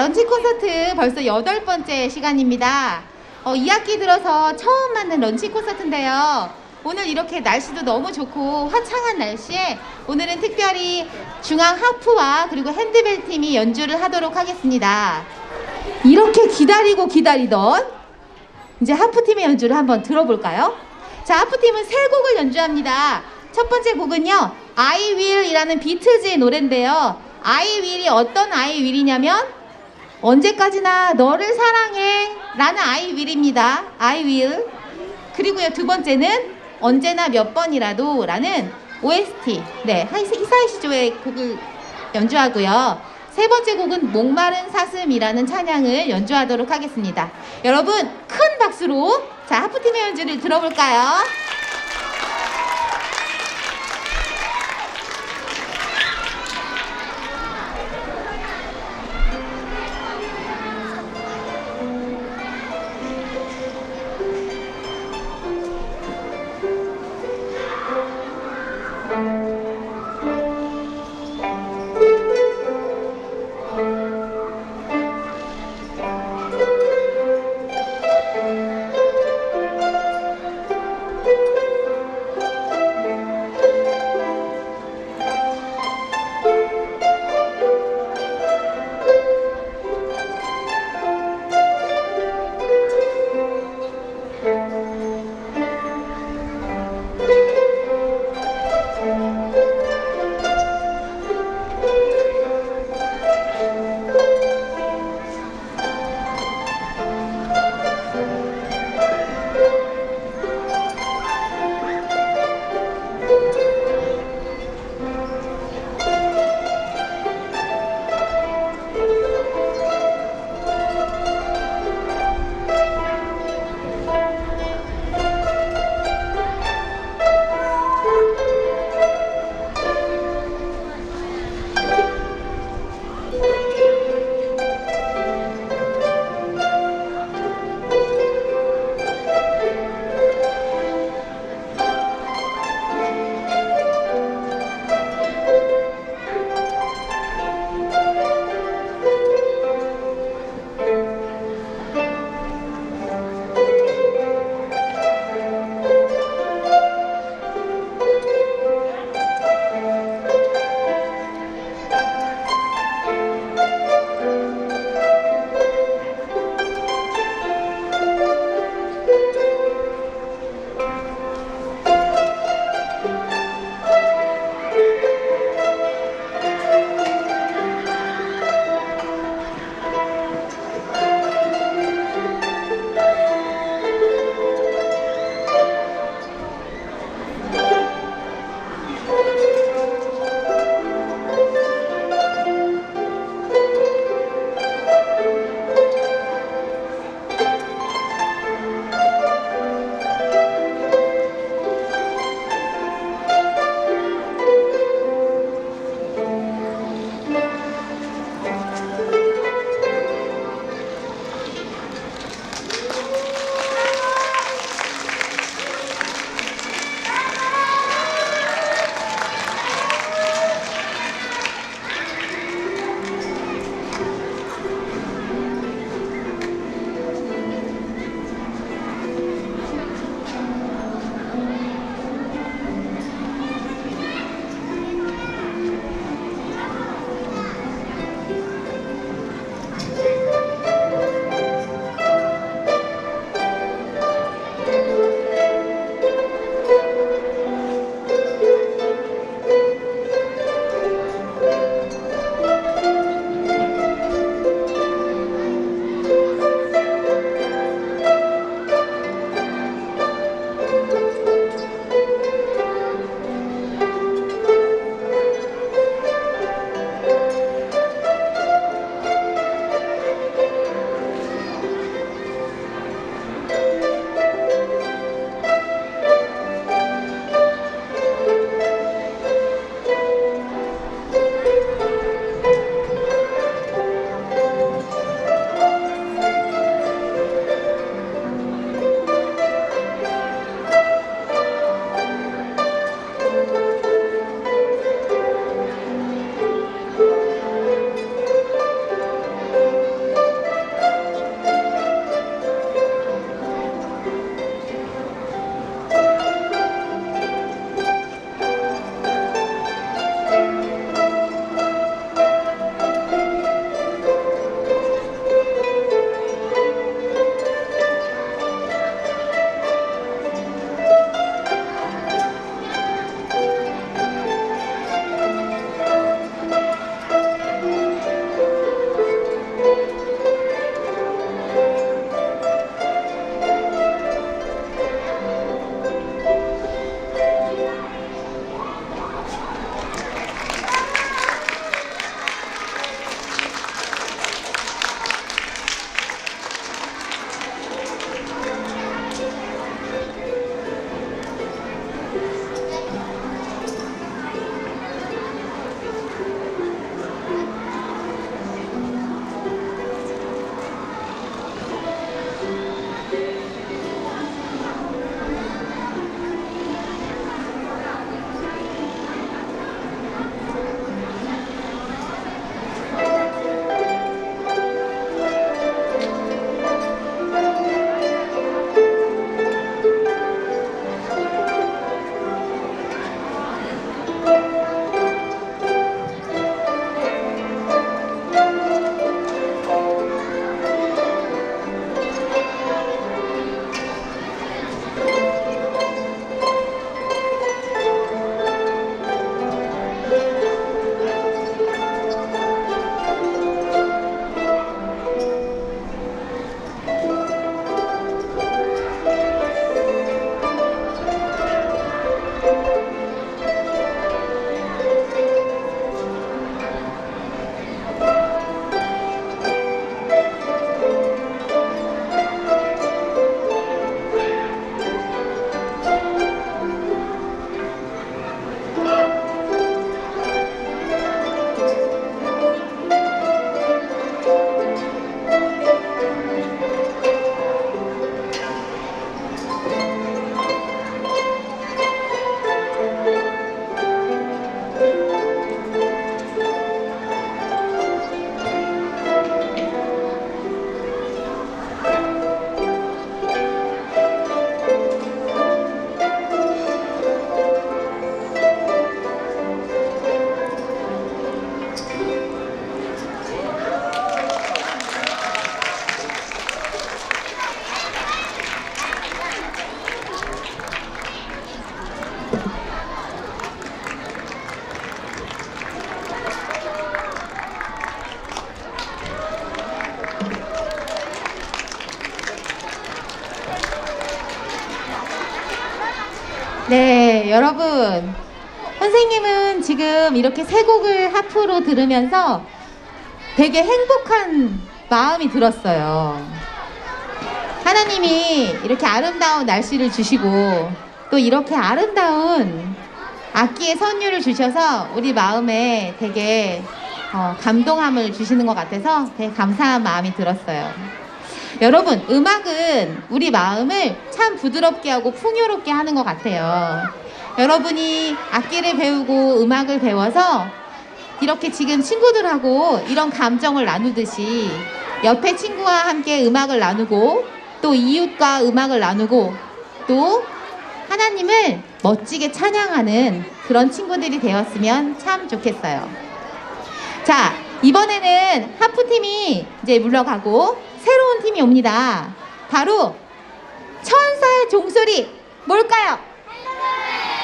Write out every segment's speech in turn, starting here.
런치 콘서트 벌써 여덟 번째 시간입니다. 어, 2학기 들어서 처음 맞는 런치 콘서트인데요. 오늘 이렇게 날씨도 너무 좋고 화창한 날씨에 오늘은 특별히 중앙 하프와 그리고 핸드벨 팀이 연주를 하도록 하겠습니다. 이렇게 기다리고 기다리던 이제 하프 팀의 연주를 한번 들어볼까요? 자, 하프 팀은 세 곡을 연주합니다. 첫 번째 곡은요, I Will 이라는 비틀즈의 노래인데요. I Will이 어떤 I Will이냐면, 언제까지나 너를 사랑해 라는 I Will입니다. I Will. 그리고요, 두 번째는 언제나 몇 번이라도 라는 OST. 네, 히사이 시조의 곡을 연주하고요. 세 번째 곡은 목마른 사슴이라는 찬양을 연주하도록 하겠습니다. 여러분, 큰 박수로 자, 하프팀의 연주를 들어볼까요? 네, 여러분. 선생님은 지금 이렇게 세 곡을 하프로 들으면서 되게 행복한 마음이 들었어요. 하나님이 이렇게 아름다운 날씨를 주시고 또 이렇게 아름다운 악기의 선율을 주셔서 우리 마음에 되게 어, 감동함을 주시는 것 같아서 되게 감사한 마음이 들었어요. 여러분, 음악은 우리 마음을 참 부드럽게 하고 풍요롭게 하는 것 같아요. 여러분이 악기를 배우고 음악을 배워서 이렇게 지금 친구들하고 이런 감정을 나누듯이 옆에 친구와 함께 음악을 나누고 또 이웃과 음악을 나누고 또 하나님을 멋지게 찬양하는 그런 친구들이 되었으면 참 좋겠어요. 자, 이번에는 하프팀이 이제 물러가고 새로운 팀이 옵니다. 바로 천사의 종소리 뭘까요?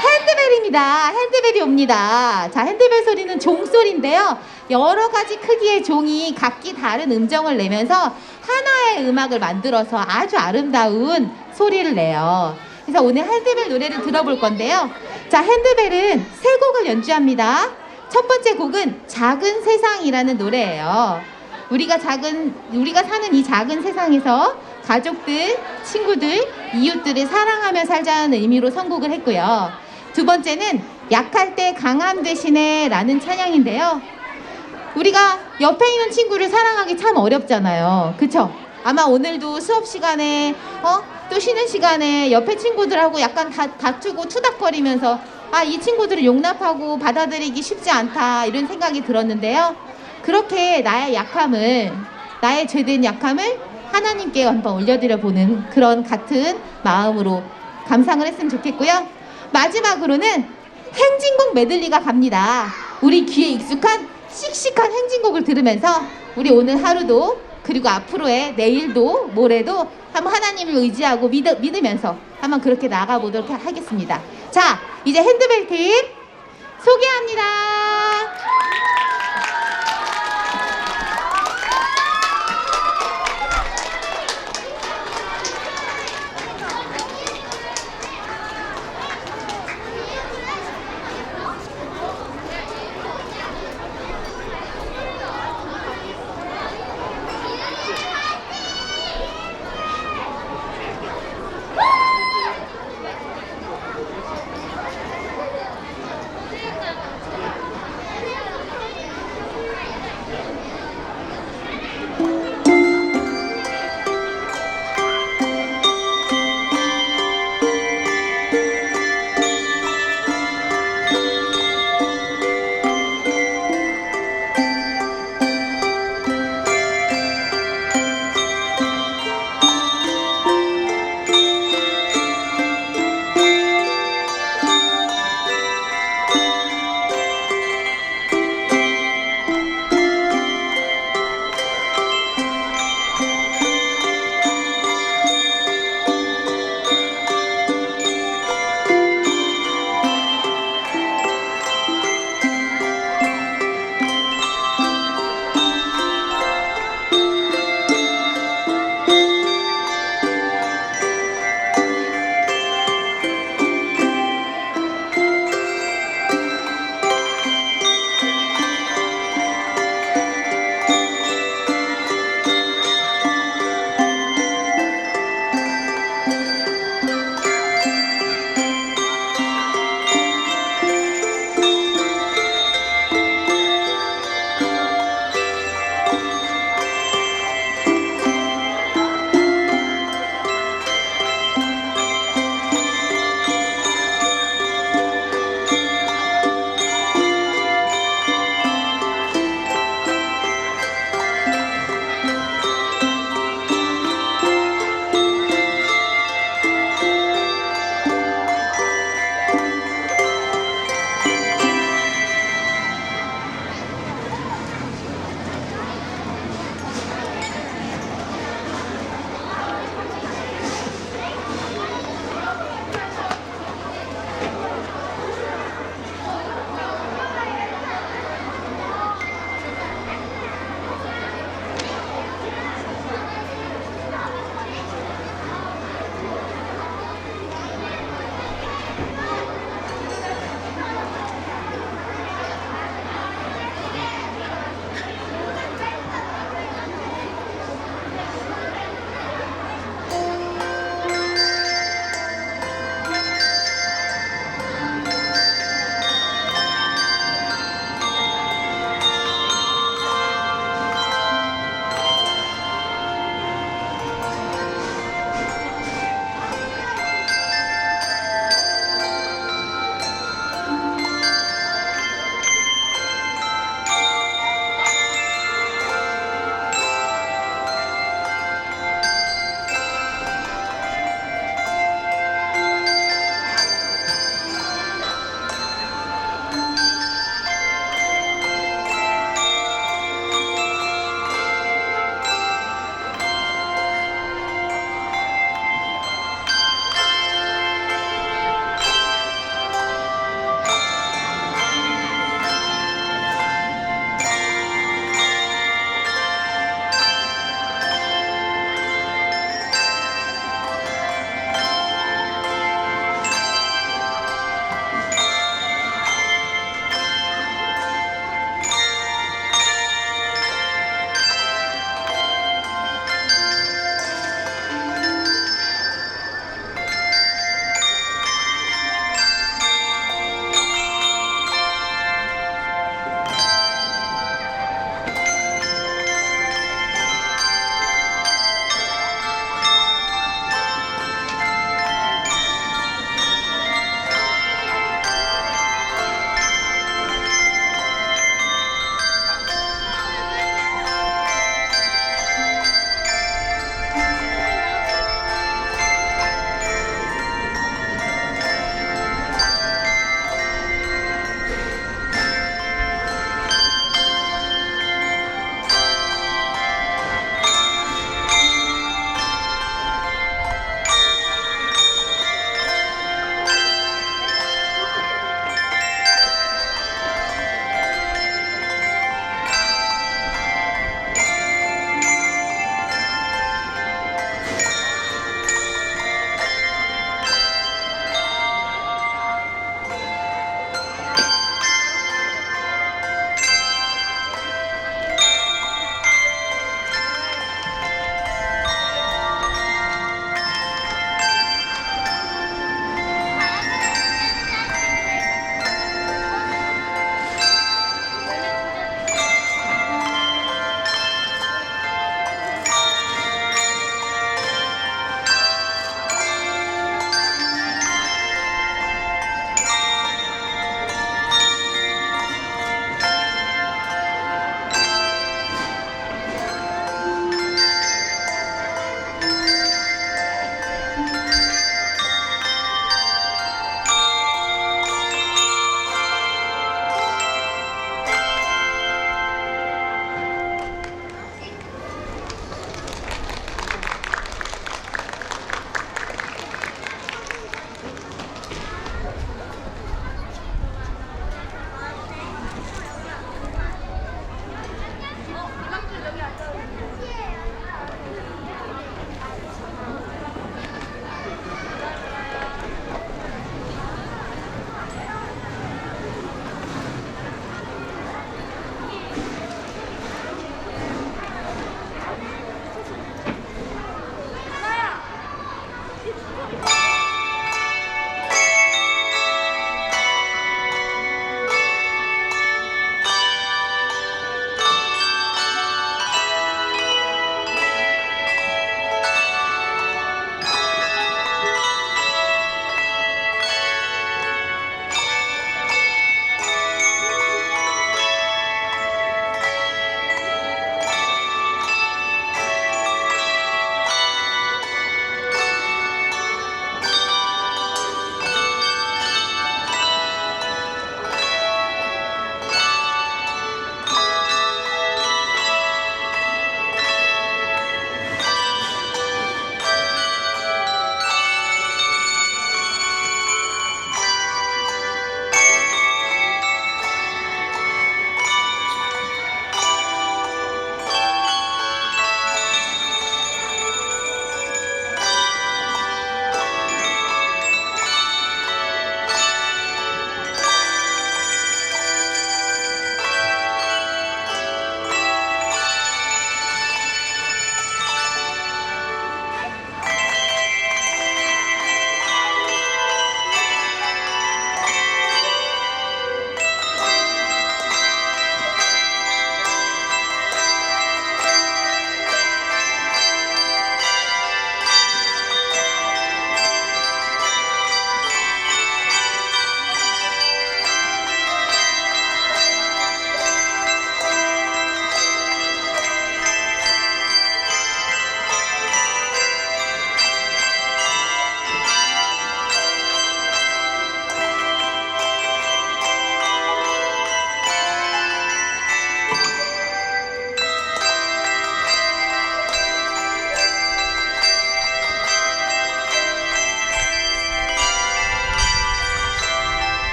핸드벨입니다. 핸드벨이 옵니다. 자, 핸드벨 소리는 종소리인데요. 여러 가지 크기의 종이 각기 다른 음정을 내면서 하나의 음악을 만들어서 아주 아름다운 소리를 내요. 그래서 오늘 핸드벨 노래를 들어볼 건데요. 자, 핸드벨은 세 곡을 연주합니다. 첫 번째 곡은 작은 세상이라는 노래예요. 우리가 작은 우리가 사는 이 작은 세상에서 가족들, 친구들, 이웃들을 사랑하며 살자는 의미로 선곡을 했고요. 두 번째는 약할 때 강함 대신에라는 찬양인데요. 우리가 옆에 있는 친구를 사랑하기 참 어렵잖아요. 그쵸? 아마 오늘도 수업 시간에, 어? 또 쉬는 시간에 옆에 친구들하고 약간 다, 다투고 투닥거리면서 아, 이 친구들을 용납하고 받아들이기 쉽지 않다. 이런 생각이 들었는데요. 그렇게 나의 약함을, 나의 죄된 약함을 하나님께 한번 올려드려 보는 그런 같은 마음으로 감상을 했으면 좋겠고요. 마지막으로는 행진곡 메들리가 갑니다. 우리 귀에 익숙한 씩씩한 행진곡을 들으면서 우리 오늘 하루도 그리고 앞으로의 내일도 모레도 한번 하나님을 의지하고 믿, 믿으면서 한번 그렇게 나가보도록 하겠습니다. 자, 이제 핸드벨 팀 소개합니다.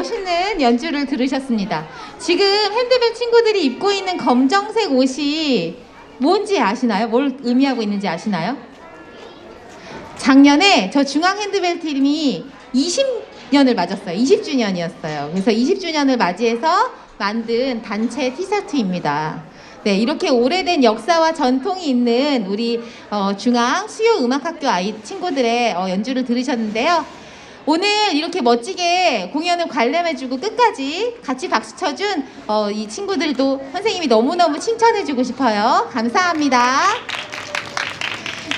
멋있는 연주를 들으셨습니다. 지금 핸드벨 친구들이 입고 있는 검정색 옷이 뭔지 아시나요? 뭘 의미하고 있는지 아시나요? 작년에 저 중앙 핸드벨 팀이 20년을 맞았어요. 20주년이었어요. 그래서 20주년을 맞이해서 만든 단체 티셔츠입니다. 네, 이렇게 오래된 역사와 전통이 있는 우리 어, 중앙 수요 음악학교 아이 친구들의 어, 연주를 들으셨는데요. 오늘 이렇게 멋지게 공연을 관람해주고 끝까지 같이 박수 쳐준 어, 이 친구들도 선생님이 너무너무 칭찬해주고 싶어요. 감사합니다.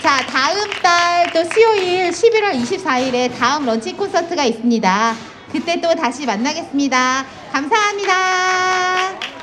자, 다음 달 또 수요일 11월 24일에 다음 런치 콘서트가 있습니다. 그때 또 다시 만나겠습니다. 감사합니다.